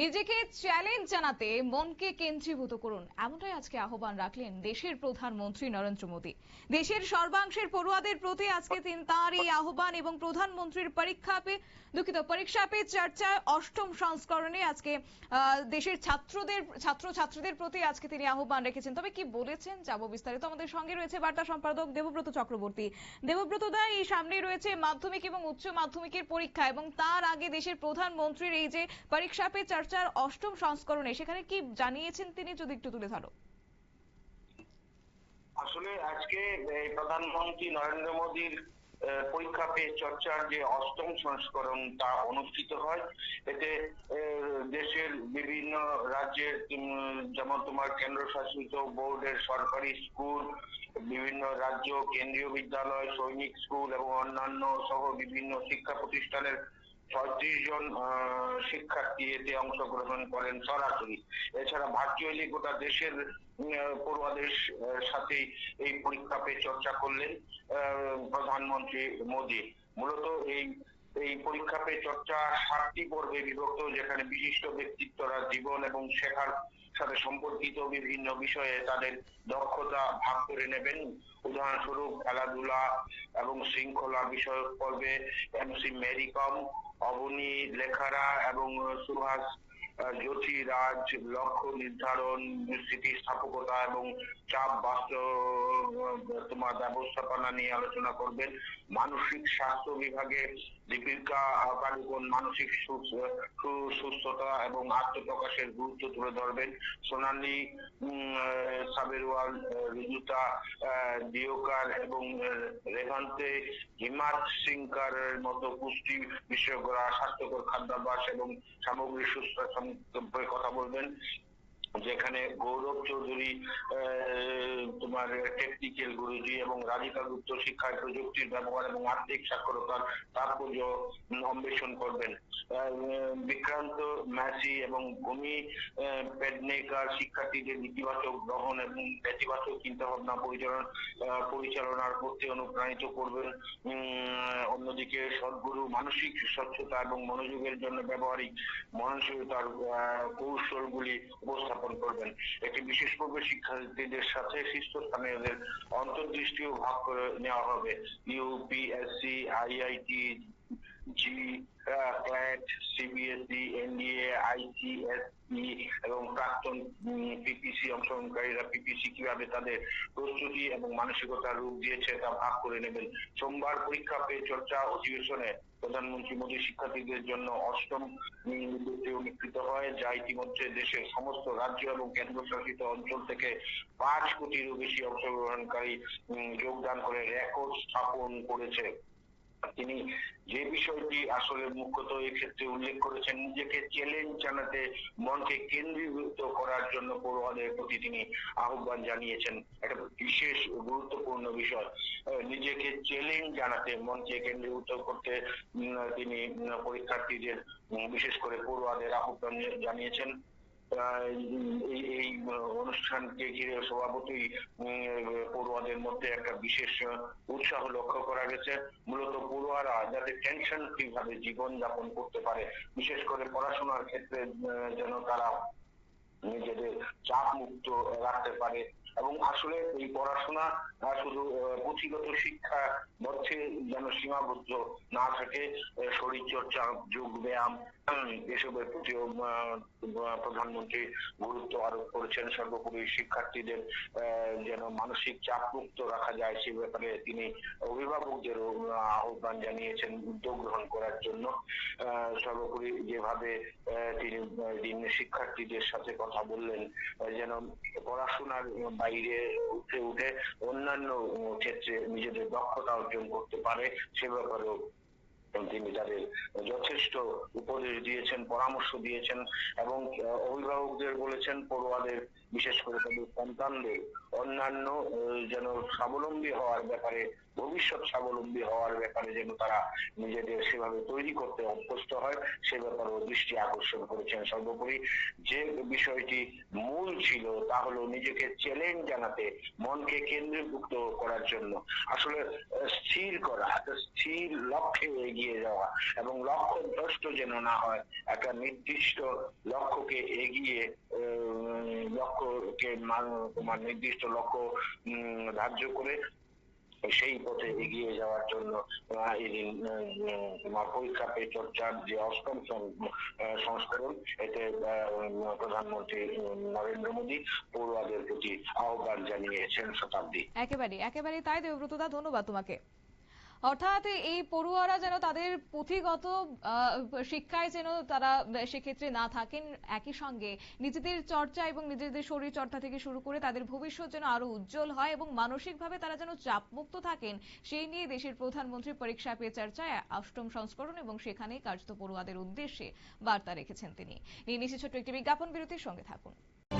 নিজেকে চ্যালেঞ্জ জানাতে মনকে কেন্দ্রীভূত করুন। এমনটাই আজকে আহ্বান রাখলেন দেশের প্রধানমন্ত্রী নরেন্দ্র মোদী। দেশের সর্বাংশের পড়ুয়াদের প্রতি আজকে তিন তার এই আহ্বান এবং প্রধানমন্ত্রীর পরীক্ষা পে, দুঃখিত, পরীক্ষা পে চর্চা অষ্টম সংস্করণে আজকে দেশের ছাত্রদের ছাত্র ছাত্রীদের প্রতি আজকে তিনি আহ্বান রেখেছেন। তবে কি বলেছেন যাব বিস্তারিত। আমাদের সঙ্গে রয়েছে বার্তা সম্পাদক দেবব্রত চক্রবর্তী। দেবব্রত দা, এই সামনে রয়েছে মাধ্যমিক এবং উচ্চ মাধ্যমিকের পরীক্ষা এবং তার আগে দেশের প্রধানমন্ত্রীর এই যে পরীক্ষা পে চর্চার অষ্টম সংস্করণে, সেখানে কি জানিয়েছেন তিনি, যদি একটু তুলে ধরো? আসলে আজকে প্রধানমন্ত্রী নরেন্দ্র মোদীর পরীক্ষা পে চর্চার যে অষ্টম সংস্করণ তা অনুষ্ঠিত হয়, এতে দেশের বিভিন্ন রাজ্যের যেমন তোমার কেন্দ্রশাসিত বোর্ডের সরকারি স্কুল, বিভিন্ন রাজ্য কেন্দ্রীয় বিদ্যালয়, সৈনিক স্কুল এবং অন্যান্য সহ বিভিন্ন শিক্ষা প্রতিষ্ঠানের ছত্রিশ জন শিক্ষার্থী এতে অংশগ্রহণ করেন সরাসরি। এছাড়া ভার্চুয়ালি গোটা দেশের পড়ুয়াদের সাথে এই পরীক্ষা পে চর্চা করলেন প্রধানমন্ত্রী মোদী। মূলত এই এই পরীক্ষা পে চর্চা সাতটি পর্বে বিভক্ত, যেখানে বিশিষ্ট ব্যক্তিত্বরা জীবন এবং শেখার সাথে সম্পর্কিত বিভিন্ন বিষয়ে তাদের দক্ষতা ভাগ করে নেবেন। উদাহরণস্বরূপ খেলাধুলা এবং শৃঙ্খলা বিষয়ক পর্বে MC Mary Kom Avani Lekhara এবং সুভাষ জ্যোতি রাজ লক্ষ্য নির্ধারণ স্থিতিস্থাপকতা এবং চাপ বাস্তব তোমার ব্যবস্থাপনা নিয়ে আলোচনা করবেন। মানসিক স্বাস্থ্য বিভাগে দীপিকা পাড়ুকোন মানসিক সুস্থতা এবং আত্মপ্রকাশের গুরুত্ব তুলে ধরবেন। সোনালী সাবেরওয়াল রিজুতা আহ, দিওকার এবং রেভান্তে হিমাত সিংকারের মতো পুষ্টি বিশেষজ্ঞরা স্বাস্থ্যকর খাদ্যাভ্যাস এবং সামগ্রিক সুস্থ কথা বলবেন। যেখানে গৌরব চৌধুরী তোমার টেকনিক্যাল গুরুজি এবং রাধিকা গুপ্ত শিক্ষায় প্রযুক্তির ব্যবহার এবং আর্থিক সাক্ষরতার তাৎপর্য অন্বেষণ করবেন। বিক্রান্ত ম্যাসি এবং ভূমি পেডনেকার শিক্ষার্থীদের ইতিবাচক গ্রহণ এবং নেতিবাচক চিন্তা ভাবনা পরিচালনা পরিচালনার করতে অনুপ্রাণিত করবেন। অন্যদিকে সদ্গুরু মানসিক স্বচ্ছতা এবং মনোযোগের জন্য ব্যবহারিক আহ, কৌশলগুলি উপস্থাপন করবেন। এটি বিশেষ পর্বে শিক্ষার্থীদের সাথে শীর্ষস্থানীয়দের অন্তর্দৃষ্টিও ভাগ করে নেওয়া হবে। UPSC IIT CLAT CBSE NDA ICSE এবং প্রাক্তন পিপিসি অংশগ্রহণকারীরা পিপিসি কীভাবে তাদের প্রস্তুতি এবং মানসিকতার রূপ দিয়েছে তা ভাগ করে নেবেন। সোমবার পরীক্ষা পে চর্চা অধিবেশনে প্রধানমন্ত্রী মোদী শিক্ষার্থীদের জন্য অষ্টম উম, অনুষ্ঠিত হয় যা ইতিমধ্যে দেশের সমস্ত রাজ্য এবং কেন্দ্রশাসিত অঞ্চল থেকে পাঁচ কোটিরও বেশি অংশগ্রহণকারী যোগদান করে রেকর্ড স্থাপন করেছে। তিনি যে বিষয়টি আসলে মুখ্যত ক্ষেত্রে উল্লেখ করেছেন, নিজেকে চ্যালেঞ্জ জানাতে মনকে কেন্দ্রীভূত করার জন্য পড়ুয়াদের প্রতি তিনি আহ্বান জানিয়েছেন। একটা বিশেষ গুরুত্বপূর্ণ বিষয় নিজেকে চ্যালেঞ্জ জানাতে মনকে কেন্দ্রীভূত করতে তিনি পরীক্ষার্থীদের বিশেষ করে পড়ুয়াদের আহ্বান জানিয়েছেন। এই অনুষ্ঠানকে ঘিরে সভাপতি পড়ুয়াদের মধ্যে একটা বিশেষ উৎসাহ লক্ষ্য করা গেছে। মূলত পড়ুয়ারা যাতে টেনশন ফ্রি ভাবে জীবন যাপন করতে পারে, বিশেষ করে পড়াশোনার ক্ষেত্রে যেন তারা নিজেদের চাপ মুক্ত রাখতে পারে এবং আসলে এই পড়াশোনা শুধু পুঁথিগত শিক্ষা মধ্যে যেন সীমাবদ্ধ না থাকে শরীর চর্চা যোগ ব্যায়াম এসবের প্রতিও প্রধানমন্ত্রী গুরুত্ব আরোপ করেছেন। সর্বোপরি শিক্ষার্থীদের যেন মানসিক চাপ মুক্ত রাখা যায় সে ব্যাপারে তিনি অভিভাবকদেরও আহ্বান জানিয়েছেন উদ্যোগ গ্রহণ করার জন্য। সর্বোপরি যেভাবে তিনি শিক্ষার্থীদের সাথে কথা বললেন যেন পড়াশোনার বাইরে উঠে উঠে অন্যান্য ক্ষেত্রে নিজেদের দক্ষতা অর্জন করতে পারে, সে ব্যাপারেও তিনি তাদের যথেষ্ট উপদেশ দিয়েছেন, পরামর্শ দিয়েছেন এবং অভিভাবকদের বলেছেন পড়ুয়াদের, বিশেষ করে তাদের সন্তানদের অন্যান্য যেন স্বাবলম্বী হওয়ার ব্যাপারে, ভবিষ্যৎ স্বাবলম্বী হওয়ার ব্যাপারে যেন তারা নিজেদের সেভাবে তৈরি করতে অভ্যস্ত হয়, সে ব্যাপারেও দৃষ্টি আকর্ষণ করেছেন। সর্বোপরি যে বিষয়টি মূল ছিল তা হলো নিজেকে চ্যালেঞ্জ জানাতে, মনকে কেন্দ্রীভূত করার জন্য। আসলে স্থির করা একটা স্থির লক্ষ্যে এগিয়ে যাওয়া এবং লক্ষ্য ভ্রষ্ট যেন না হয়, একটা নির্দিষ্ট লক্ষ্যকে এগিয়ে লক্ষ্যকে তোমার নির্দিষ্ট লক্ষ্য ধার্য করে সেই পথে এগিয়ে যাওয়ার জন্য তোমার পরীক্ষা পে চর্চার যে অষ্টম সংস্করণ, এতে প্রধানমন্ত্রী নরেন্দ্র মোদী পড়ুয়াদের প্রতি আহ্বান জানিয়েছেন শতাব্দী। একেবারে একেবারে তাই দেবব্রতদা ধন্যবাদ তোমাকে। অর্থাৎ এই পড়ুয়ারা যেন তাদের পুঁথিগত শিক্ষায় যেন তারা সেক্ষেত্রে না থাকেন, একই সঙ্গে নিজেদের চর্চা এবং নিজেদের শরীর চর্চা থেকে শুরু করে তাদের ভবিষ্যৎ যেন আরও উজ্জ্বল হয় এবং মানসিকভাবে তারা যেন চাপমুক্ত থাকেন, সেই নিয়ে দেশের প্রধানমন্ত্রী পরীক্ষা পে চর্চায় অষ্টম সংস্করণ এবং সেখানেই কার্যত পড়ুয়াদের উদ্দেশ্যে বার্তা রেখেছেন তিনি। নিয়ে নিচ্ছে ছোট্ট একটি বিজ্ঞাপন, বিরতির সঙ্গে থাকুন।